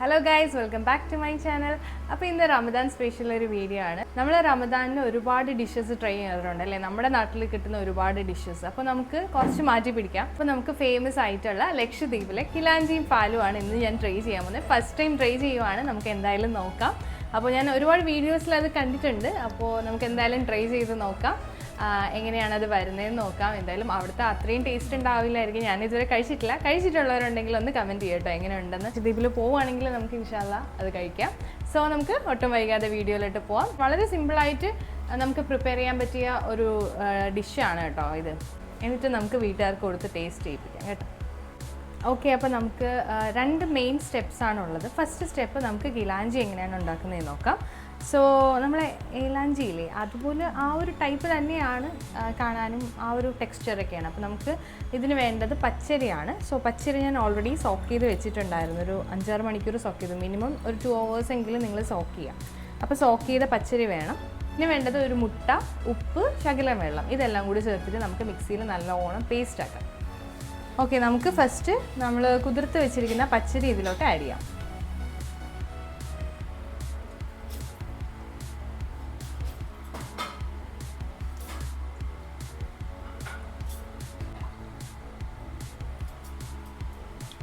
Hello guys welcome back to my channel അപ്പോൾ ഇന്ന് Ramadan special ഒരു വീഡിയോ ആണ്. നമ്മൾ റമദാനിന് ഒരുപാട് ഡിഷസ് ട്രൈ ചെയ്യാറുണ്ട് അല്ലേ? നമ്മുടെ നാട്ടിൽ കിട്ടുന്ന ഒരുപാട് ഡിഷസ് അപ്പോൾ നമുക്ക് കുറച്ച് മാറ്റി പിടിക്കാം. അപ്പോൾ നമുക്ക് ഫേമസ് ആയിട്ടുള്ള ലക്ഷദ്വീപിലെ കിലാഞ്ചിയും ആണ് ഇന്ന് ഞാൻ ട്രൈ ചെയ്യാൻ പോകുന്നത്. ഫസ്റ്റ് ടൈം ട്രൈ ചെയ്യുവാണ്. നമുക്ക് എന്തായാലും നോക്കാം. അപ്പോൾ ഞാൻ ഒരുപാട് വീഡിയോസിൽ അത് കണ്ടിട്ടുണ്ട്. അപ്പോൾ നമുക്ക് എന്തായാലും ട്രൈ ചെയ്ത് നോക്കാം. എങ്ങനെയാണ് അത് വരുന്നതെന്ന് നോക്കാം. എന്തായാലും അവിടുത്തെ അത്രയും ടേസ്റ്റ് ഉണ്ടാവില്ലായിരിക്കും. ഞാൻ ഇതുവരെ കഴിച്ചിട്ടില്ല. കഴിച്ചിട്ടുള്ളവരുണ്ടെങ്കിൽ ഒന്ന് കമന്റ് ചെയ്യട്ടോ എങ്ങനെ ഉണ്ടെന്ന്. ഇതിൽ പോവുകയാണെങ്കിൽ നമുക്ക് ഇൻഷാല്ല അത് കഴിക്കാം. സോ നമുക്ക് ഒട്ടും വൈകാതെ വീഡിയോയിലോട്ട് പോവാം. വളരെ സിമ്പിളായിട്ട് നമുക്ക് പ്രിപ്പയർ ചെയ്യാൻ പറ്റിയ ഒരു ഡിഷാണ് കേട്ടോ ഇത്. എന്നിട്ട് നമുക്ക് വീട്ടുകാർക്ക് കൊടുത്ത് ടേസ്റ്റ് ചെയ്യിപ്പിക്കാം കേട്ടോ. ഓക്കെ അപ്പോൾ നമുക്ക് രണ്ട് മെയിൻ സ്റ്റെപ്സ് ആണ് ഉള്ളത് ഫസ്റ്റ് സ്റ്റെപ്പ് നമുക്ക് ഗിലാഞ്ചി എങ്ങനെയാണ് ഉണ്ടാക്കുന്നതെന്ന് നോക്കാം. സോ നമ്മളെ ഏലാഞ്ചിയില്ലേ അതുപോലെ ആ ഒരു ടൈപ്പ് തന്നെയാണ് കാണാനും ആ ഒരു ടെക്സ്ചറൊക്കെയാണ് അപ്പോൾ നമുക്ക് ഇതിന് വേണ്ടത് പച്ചരിയാണ്. സോ പച്ചരി ഞാൻ ഓൾറെഡി സോക്ക് ചെയ്ത് വെച്ചിട്ടുണ്ടായിരുന്നു. ഒരു അഞ്ചാറ് മണിക്കൂർ സോക്ക് ചെയ്തു. മിനിമം ഒരു ടു അവേഴ്സ് എങ്കിലും നിങ്ങൾ സോക്ക് ചെയ്യാം. അപ്പോൾ സോക്ക് ചെയ്ത പച്ചരി വേണം. ഇനി വേണ്ടത് ഒരു മുട്ട ഉപ്പ് ശകലം വെള്ളം. ഇതെല്ലാം കൂടി ചേർത്തിട്ട് നമുക്ക് മിക്സിയിൽ നല്ലോണം പേസ്റ്റ് ആക്കാം. ഓക്കെ നമുക്ക് ഫസ്റ്റ് നമ്മൾ കുതിർത്ത് വെച്ചിരിക്കുന്ന പച്ചരി ഇതിലോട്ട് ആഡ് ചെയ്യാം.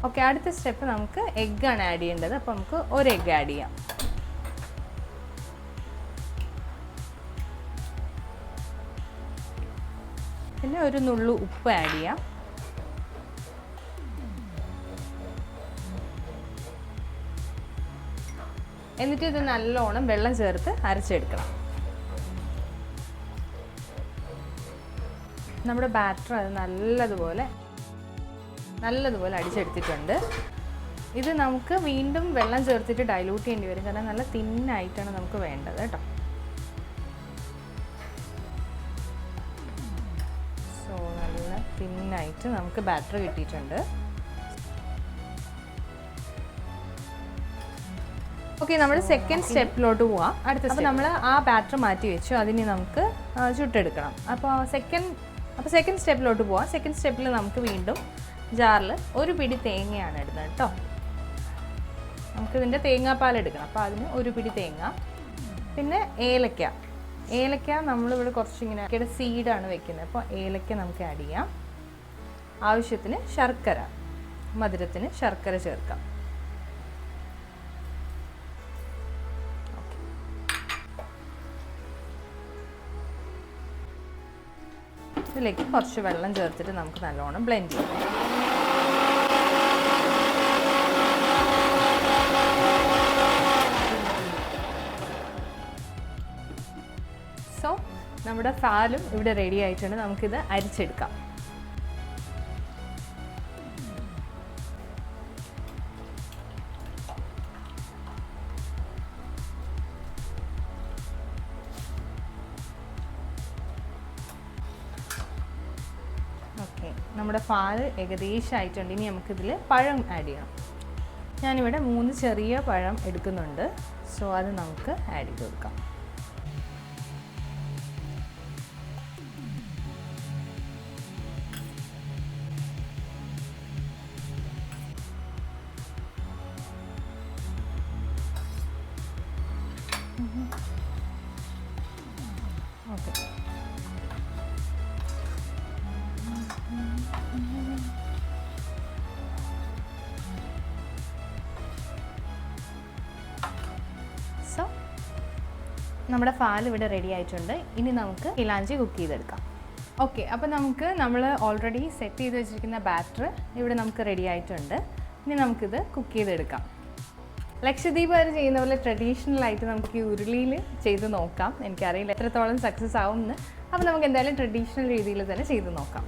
ഓക്കെ അടുത്ത സ്റ്റെപ്പ് നമുക്ക് എഗ്ഗാണ് ആഡ് ചെയ്യേണ്ടത്. അപ്പോൾ നമുക്ക് ഒരു എഗ്ഗ് ആഡ് ചെയ്യാം. പിന്നെ ഒരു നുള്ളു ഉപ്പ് ആഡ് ചെയ്യാം. എന്നിട്ട് ഇത് നല്ലോണം വെള്ളം ചേർത്ത് അരച്ചെടുക്കണം. നമ്മുടെ ബാറ്റർ അത് നല്ലതുപോലെ നല്ലതുപോലെ അടിച്ചെടുത്തിട്ടുണ്ട്. ഇത് നമുക്ക് വീണ്ടും വെള്ളം ചേർത്തിട്ട് ഡൈലൂട്ട് ചെയ്യേണ്ടി വരും. കാരണം നല്ല തിന്നായിട്ടാണ് നമുക്ക് വേണ്ടത് കേട്ടോ. സോ നല്ല തിന്നായിട്ട് നമുക്ക് ബാറ്റർ കിട്ടിയിട്ടുണ്ട്. ഓക്കെ നമ്മൾ സെക്കൻഡ് സ്റ്റെപ്പിലോട്ട് പോവാം. അടുത്ത അപ്പോൾ നമ്മൾ ആ ബാറ്റർ മാറ്റി വെച്ചു. അതിന് നമുക്ക് ചുട്ടെടുക്കണം. അപ്പോൾ സെക്കൻഡ് അപ്പോൾ സെക്കൻഡ് സ്റ്റെപ്പിലോട്ട് പോവാം. സെക്കൻഡ് സ്റ്റെപ്പിൽ നമുക്ക് വീണ്ടും ജാറിൽ ഒരു പിടി തേങ്ങയാണ് ഇടുന്നത് കേട്ടോ. നമുക്കിതിന്റെ തേങ്ങാപ്പാൽ എടുക്കണം. അപ്പോൾ അതിന് ഒരു പിടി തേങ്ങ. പിന്നെ ഏലക്ക. ഏലക്ക നമ്മളിവിടെ കുറച്ചിങ്ങനെ ഏലക്കയുടെ സീഡാണ് വെക്കുന്നത്. അപ്പോൾ ഏലക്ക നമുക്ക് ആഡ് ചെയ്യാം. ആവശ്യത്തിന് ശർക്കര മധുരത്തിന് ശർക്കര ചേർക്കാം. ഇതിലേക്ക് കുറച്ച് വെള്ളം ചേർത്തിട്ട് നമുക്ക് നല്ലോണം ബ്ലെൻഡ് ചെയ്യാം. നമ്മുടെ ഫാലും ഇവിടെ റെഡി ആയിട്ടുണ്ട്. നമുക്കിത് അരിച്ചെടുക്കാം. നമ്മുടെ പാൽ ഏകദേശം ആയിട്ടുണ്ട് ഇനി നമുക്കിതിൽ പഴം ആഡ് ചെയ്യണം. ഞാനിവിടെ മൂന്ന് ചെറിയ പഴം എടുക്കുന്നുണ്ട്. സോ അത് നമുക്ക് ആഡ് ചെയ്ത് കൊടുക്കാം. ഓക്കെ. സോ നമ്മുടെ പാൽ ഇവിടെ റെഡി ആയിട്ടുണ്ട്. ഇനി നമുക്ക് ഇലാഞ്ചി കുക്ക് ചെയ്തെടുക്കാം. ഓക്കെ അപ്പോൾ നമുക്ക് നമ്മൾ ഓൾറെഡി സെറ്റ് ചെയ്ത് വെച്ചിരിക്കുന്ന ബാറ്റർ ഇവിടെ നമുക്ക് റെഡി ആയിട്ടുണ്ട്. ഇനി നമുക്കിത് കുക്ക് ചെയ്തെടുക്കാം. ലക്ഷദ്വീപ് വരെ ചെയ്യുന്ന പോലെ ട്രഡീഷണൽ ആയിട്ട് നമുക്ക് ഈ ഉരുളിയിൽ ചെയ്ത് നോക്കാം. എനിക്കറിയില്ല എത്രത്തോളം സക്സസ് ആവും എന്ന്. അപ്പോൾ നമുക്ക് എന്തായാലും ട്രഡീഷണൽ രീതിയിൽ തന്നെ ചെയ്ത് നോക്കാം.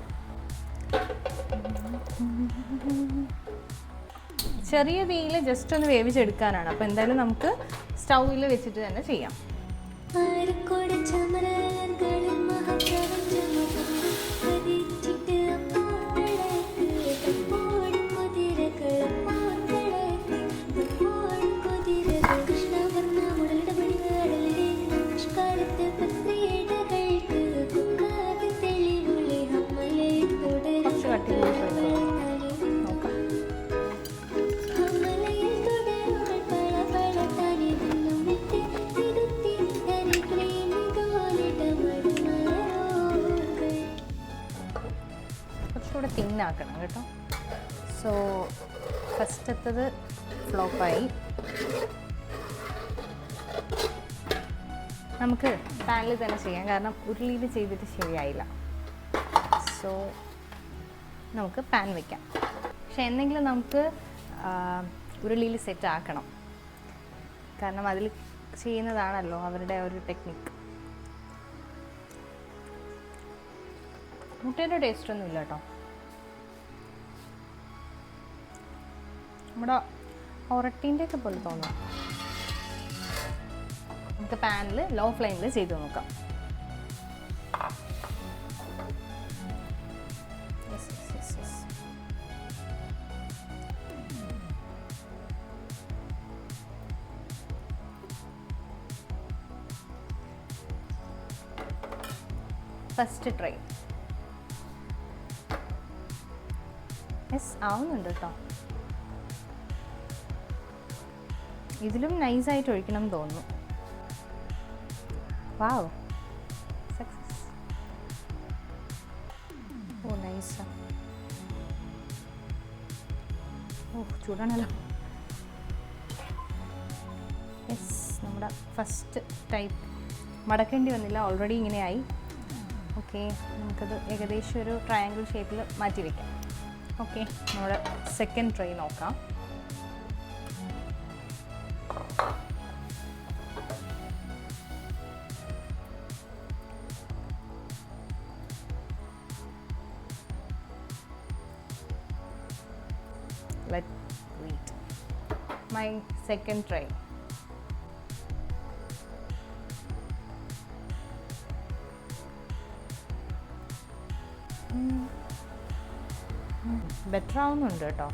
ചെറിയ തീയിൽ ജസ്റ്റ് ഒന്ന് വേവിച്ചെടുക്കാനാണ്. അപ്പോൾ എന്തായാലും നമുക്ക് സ്റ്റൗവിൽ വെച്ചിട്ട് തന്നെ ചെയ്യാം. ഫൈൻ ആക്കണം കേട്ടോ. സോ ഫസ്റ്റ് ഫസ്റ്റത്തത് ഫ്ലോപ്പായി. നമുക്ക് പാനിൽ തന്നെ ചെയ്യാം. കാരണം ഉരുളിയിൽ ചെയ്തിട്ട് ശരിയായില്ല. സോ നമുക്ക് പാൻ വയ്ക്കാം പക്ഷെ എന്തെങ്കിലും നമുക്ക് ഉരുളിയിൽ സെറ്റ് ആക്കണം. കാരണം അതിൽ ചെയ്യുന്നതാണല്ലോ അവരുടെ ഒരു ടെക്നിക്ക് മുട്ടയുടെ ടേസ്റ്റ് ഒന്നും ഇല്ല കേട്ടോ. നമ്മുടെ ഒറട്ടീന്റെ ഒക്കെ പോലെ തോന്നാം. നമുക്ക് പാനിൽ ലോ ഫ്ലെയിമിൽ ചെയ്ത് നോക്കാം. ഫസ്റ്റ് ട്രൈ യെസ് ആവുന്നുണ്ട് കേട്ടോ ഇതിലും നൈസായിട്ട് ഒഴിക്കണം എന്ന് തോന്നുന്നു. വാവ് സക്സസ് ഓ നൈസ് ഓ ചൂടാണല്ലോ. യെസ് നമ്മുടെ ഫസ്റ്റ് ടൈപ്പ് മടക്കേണ്ടി വന്നില്ല ഓൾറെഡി ഇങ്ങനെയായി. ഓക്കെ നമുക്കത് ഏകദേശം ഒരു ട്രയാങ്കിൾ ഷേപ്പിൽ മാറ്റി വയ്ക്കാം ഓക്കെ നമ്മുടെ സെക്കൻഡ് ട്രൈ നോക്കാം. Let wait. My second try. Better ആവുന്നുണ്ട് കേട്ടോ.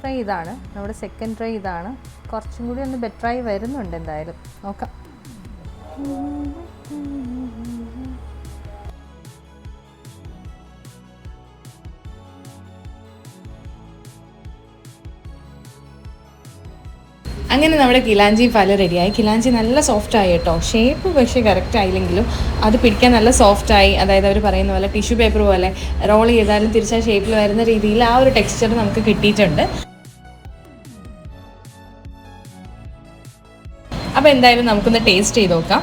ട്രൈ ഇതാണ്. നമ്മുടെ സെക്കൻഡ് ട്രൈ ഇതാണ്. കുറച്ചും കൂടി ഒന്ന് ബെറ്ററായി വരുന്നുണ്ട് എന്തായാലും. നോക്കാം. അങ്ങനെ നമ്മുടെ കിലാഞ്ചി പല റെഡിയായി കിലാഞ്ചി നല്ല സോഫ്റ്റ് ആയി കേട്ടോ. ഷേപ്പ് പക്ഷേ കറക്റ്റ് ആയില്ലെങ്കിലും അത് പിടിക്കാൻ നല്ല സോഫ്റ്റ് ആയി. അതായത് അവർ പറയുന്ന പോലെ ടിഷ്യൂ പേപ്പർ പോലെ റോൾ ചെയ്താലും തിരിച്ചാൽ ഷേപ്പിൽ വരുന്ന രീതിയിൽ ആ ഒരു ടെക്സ്ചർ നമുക്ക് കിട്ടിയിട്ടുണ്ട്. അപ്പോൾ എന്തായാലും നമുക്കൊന്ന് ടേസ്റ്റ് ചെയ്ത് നോക്കാം.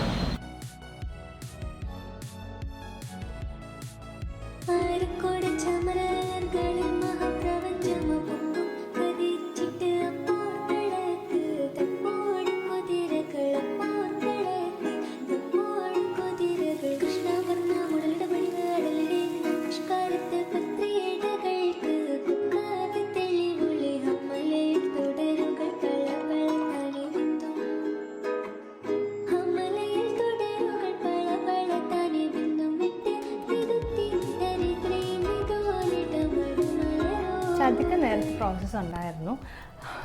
അതൊക്കെ നേരത്തെ പ്രോസസ്സ് ഉണ്ടായിരുന്നു.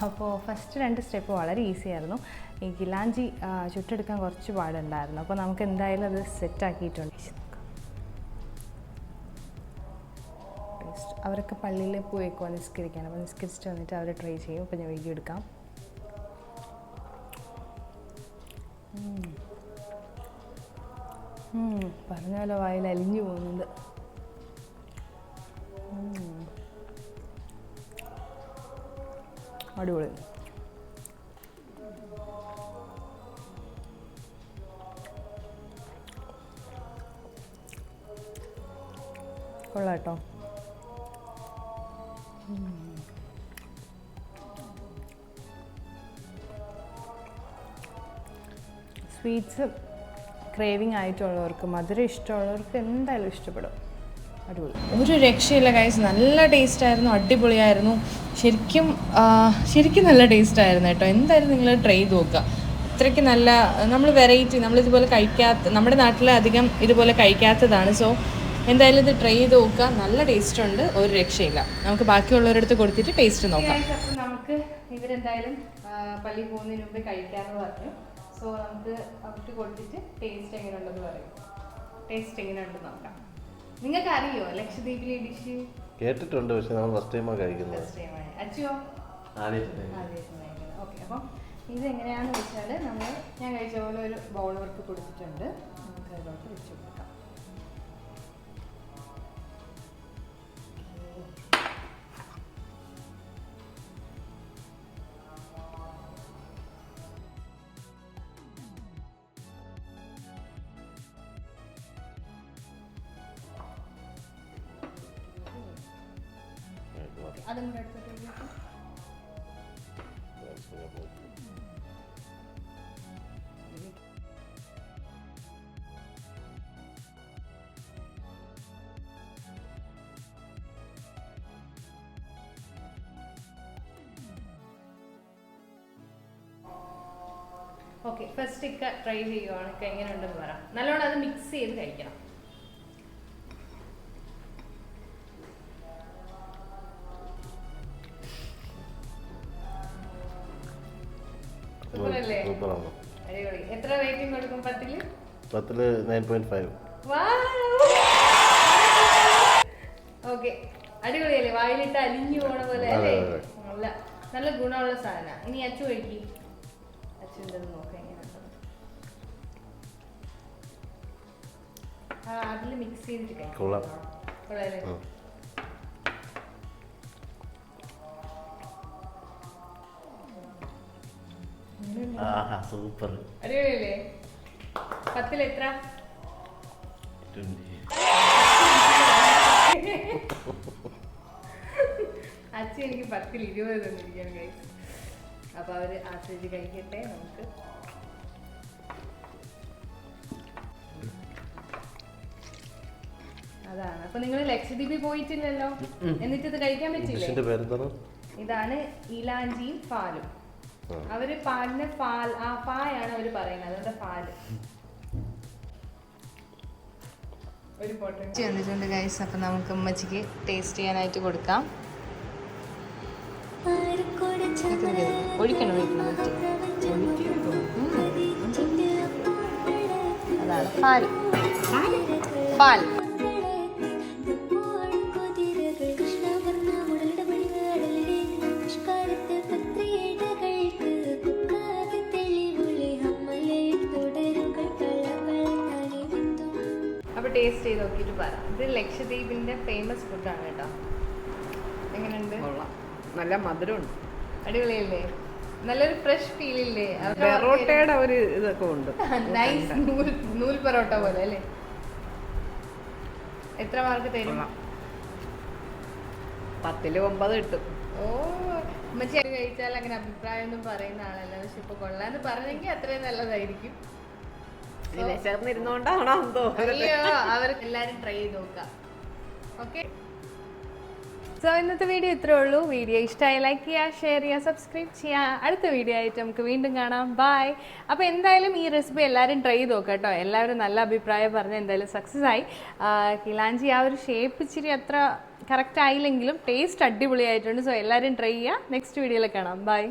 അപ്പോൾ ഫസ്റ്റ് രണ്ട് സ്റ്റെപ്പ് വളരെ ഈസി ആയിരുന്നു. ഈ ഗിലാഞ്ചി ചുറ്റെടുക്കാൻ കുറച്ച് പാടുണ്ടായിരുന്നു. അപ്പോൾ നമുക്ക് എന്തായാലും അത് സെറ്റ് ആക്കിയിട്ടുണ്ട്. അവരൊക്കെ പള്ളിയിൽ പോയിക്കോ നിസ്കരിക്കാൻ. അപ്പോൾ നിസ്കരിച്ചിട്ട് വന്നിട്ട് അവർ ട്രൈ ചെയ്യും. അപ്പോൾ ഞാൻ വൈകി എടുക്കാം. പറഞ്ഞ പോലെ വായിൽ അലിഞ്ഞു പോകുന്നുണ്ട്. അടിപൊളി. കൊള്ളാട്ടോ സ്വീറ്റ്സ് ക്രേവിങ് ആയിട്ടുള്ളവർക്ക് മധുരം ഇഷ്ടമുള്ളവർക്ക് എന്തായാലും ഇഷ്ടപ്പെടും. അടിപൊളി. ഒരു രക്ഷയില്ല ഗൈസ് നല്ല ടേസ്റ്റ് ആയിരുന്നു അടിപൊളിയായിരുന്നു. ശരിക്കും ശരിക്കും നല്ല ടേസ്റ്റ് ആയിരുന്നു കേട്ടോ. എന്തായാലും നിങ്ങൾ ട്രൈ ചെയ്ത് നോക്കുക. അത്രയ്ക്ക് നല്ല നമ്മൾ വെറൈറ്റി നമ്മൾ ഇതുപോലെ കഴിക്കാത്ത നമ്മുടെ നാട്ടിൽ അധികം ഇതുപോലെ കഴിക്കാത്തതാണ്. സോ എന്തായാലും ഇത് ട്രൈ ചെയ്ത് നോക്കുക. നല്ല ടേസ്റ്റ് ഉണ്ട് ഒരു രക്ഷയില്ല. നമുക്ക് ബാക്കിയുള്ളവരടുത്ത് കൊടുത്തിട്ട് ടേസ്റ്റ് നോക്കാം. നമുക്ക് ഇവരെന്തായാലും പള്ളി പോകുന്നതിന് മുമ്പ് കഴിക്കാമെന്ന് പറഞ്ഞു. സോ നമുക്ക് അവർക്ക് കൊടുത്തിട്ട് ടേസ്റ്റ് എങ്ങനെയുണ്ടെന്ന് പറയും. ടേസ്റ്റ് എങ്ങനെയുണ്ടെന്ന് നോക്കാം. നിങ്ങൾക്ക് അറിയോ ലക്ഷദ്വീപിലെ ഡിഷ്? കേട്ടിട്ടുണ്ട് പക്ഷെ നമ്മൾ ഫസ്റ്റ് ടൈമാണ് കഴിക്കുന്നത്. ഫസ്റ്റ് ടൈമാണ് ആദ്യമായിട്ട് ഓക്കെ അപ്പം ഇത് എങ്ങനെയാണെന്ന് വെച്ചാൽ നമ്മൾ ഞാൻ കഴിച്ച പോലെ ഒരു ബൗൾ വർക്ക് കൊടുത്തിട്ടുണ്ട്. നമുക്ക് അതിലോട്ട് വെച്ച് കൊടുക്കാം. അതും കൂടെ എടുത്തിട്ട് ഓക്കെ ഫസ്റ്റ് ഇക്ക ട്രൈ ചെയ്യുവാണ്. ഇക്ക എങ്ങനെയുണ്ടെന്ന് പറയാം നല്ലോണം അത് മിക്സ് ചെയ്ത് കഴിക്കണം. സൂപ്പറാണ്. എത്ര റേറ്റിംഗ് കൊടുക്കും പത്തിൽ? പത്തിൽ നയൻ പോയിന്റ് ഫൈവ് ഓക്കെ. അടിപൊളിയല്ലേ? വായിലിട്ട് അലിഞ്ഞു പോണ പോലെ അല്ലേ? നല്ല നല്ല ഗുണമുള്ള സാധന. ഇനി അച്ചു കഴിക്കി. അച്ഛന്റെ നോക്കാം അതിൽ മിക്സ് ചെയ്തിട്ട് കഴിക്കാം. കൊള്ളാം. കൊള്ളാല്ലേ ആഹാ സൂപ്പർ. അടിപൊളിയല്ലേ? പത്തിൽ എത്ര അച്ഛൻ എനിക്ക് പത്തിൽ ഇരുപത് തന്നിരിക്കുകയാണ് കഴിച്ചു അപ്പൊ അവർ ആസ്വദിച്ച് കഴിക്കട്ടെ നമുക്ക്. അതാണ്. അപ്പൊ നിങ്ങൾ ലക്ഷദ്വീപിൽ പോയിട്ടില്ലല്ലോ? എന്നിട്ട് ഇത് കഴിക്കാൻ പറ്റില്ല? ഇതാണ് ഇലാഞ്ചിയും പാലും. അവർ പാലിന് പാൽ ആ പായാണ് അവർ പറയുന്നത്. അതുകൊണ്ട് പാൽ. വന്നിട്ടുണ്ട് ഗൈസ് അപ്പൊ നമുക്ക് ഉമ്മച്ചിക്ക് ടേസ്റ്റ് ചെയ്യാനായിട്ട് കൊടുക്കാം. ഒഴിക്കണം ഒഴിക്കണം അതാണ് പാൽ പാൽ ഇത് ലക്ഷദ്വീപിന്റെ ഫേമസ് ഫുഡാണ് കേട്ടോ. എങ്ങനെയുണ്ട്? നല്ല മധുരമുണ്ട്. അടിപൊളിയല്ലേ? നല്ലൊരു ഫ്രഷ് ഫീൽ ഇല്ലേ? പെറോട്ടയുടെ ഒരു ഇതൊക്കെ ഉണ്ട്. നൈസ് നൂൽ നൂൽ പൊറോട്ട പോലെ അല്ലേ? എത്ര മാർക്ക് തരും? പത്തിൽ ഒമ്പത് കിട്ടും. ഓ ഉമ്മച്ചി അത് കഴിച്ചാൽ അങ്ങനെ അഭിപ്രായം ഒന്നും പറയുന്ന ആളല്ല. പക്ഷെ ഇപ്പൊ കൊള്ളാന്ന് പറഞ്ഞെങ്കിൽ അത്രയും നല്ലതായിരിക്കും. അയ്യോ എല്ലാരും ട്രൈ ചെയ്ത് നോക്കാം. ഓക്കെ സോ ഇന്നത്തെ വീഡിയോ ഇത്രേ ഉള്ളൂ. വീഡിയോ ഇഷ്ടമായി ലൈക്ക് ചെയ്യുക ഷെയർ ചെയ്യുക സബ്സ്ക്രൈബ് ചെയ്യുക. അടുത്ത വീഡിയോ ആയിട്ട് നമുക്ക് വീണ്ടും കാണാം. ബായ് അപ്പോൾ എന്തായാലും ഈ റെസിപ്പി എല്ലാവരും ട്രൈ ചെയ്ത് നോക്കാം കേട്ടോ. എല്ലാവരും നല്ല അഭിപ്രായം പറഞ്ഞ് എന്തായാലും സക്സസ് ആയി. കിലാഞ്ചി ആ ഒരു ഷേപ്പ് ഇച്ചിരി അത്ര കറക്റ്റ് ആയില്ലെങ്കിലും ടേസ്റ്റ് അടിപൊളിയായിട്ടുണ്ട്. സോ എല്ലാവരും ട്രൈ ചെയ്യുക. നെക്സ്റ്റ് വീഡിയോയിൽ കാണാം. ബൈ